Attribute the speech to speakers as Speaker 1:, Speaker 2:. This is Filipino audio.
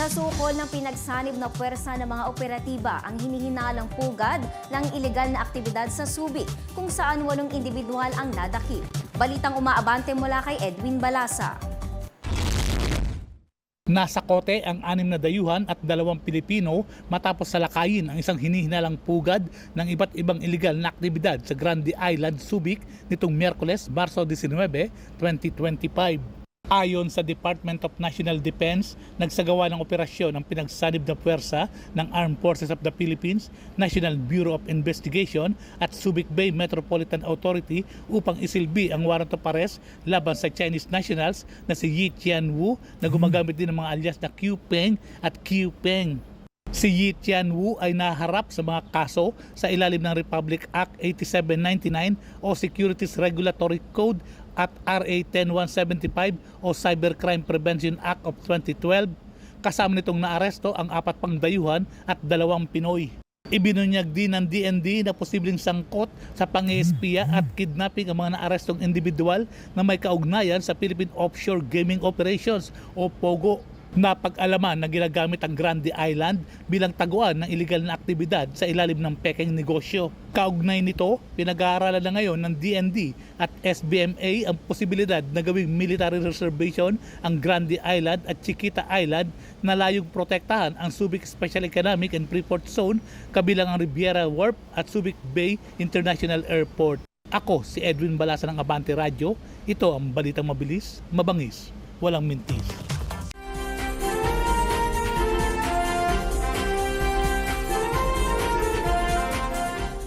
Speaker 1: Nasukol ng pinagsanib na puwersa ng mga operatiba ang hinihinalang pugad ng ilegal na aktibidad sa Subic kung saan walong individual ang nadakip. Balitang umaabante mula kay Edwin Balasa.
Speaker 2: Nasa kote ang anim na dayuhan at dalawang Pilipino matapos salakayin ang isang hinihinalang pugad ng iba't ibang iligal na aktibidad sa Grande Island, Subic nitong Miyerkules, Marso 19, 2025. Ayon sa Department of National Defense, nagsagawa ng operasyon ang pinagsanib na puwersa ng Armed Forces of the Philippines, National Bureau of Investigation at Subic Bay Metropolitan Authority upang isilbi ang warrant of arrest laban sa Chinese nationals na si Yi Tianwu na gumagamit din ng mga alias na Q Peng at Q Peng. Si Yi Tianwu ay naharap sa mga kaso sa ilalim ng Republic Act 8799 o Securities Regulatory Code at RA 10175 o Cybercrime Prevention Act of 2012. Kasama nitong naaresto ang apat pang dayuhan at dalawang Pinoy. Ibinunyag din ng DND na posibleng sangkot sa pang-espiya at kidnapping ang mga naarestong individual na may kaugnayan sa Philippine Offshore Gaming Operations o POGO napag-alaman na ginagamit ang Grande Island bilang taguan ng iligal na aktibidad sa ilalim ng peking negosyo. Kaugnay nito, pinag-aaralan na ngayon ng DND at SBMA ang posibilidad na gawing military reservation ang Grande Island at Chiquita Island na layong protektahan ang Subic Special Economic and Freeport Zone kabilang ang Riviera Wharf at Subic Bay International Airport. Ako si Edwin Balasa ng Abante Radio. Ito ang balitang mabilis, mabangis, walang mintis.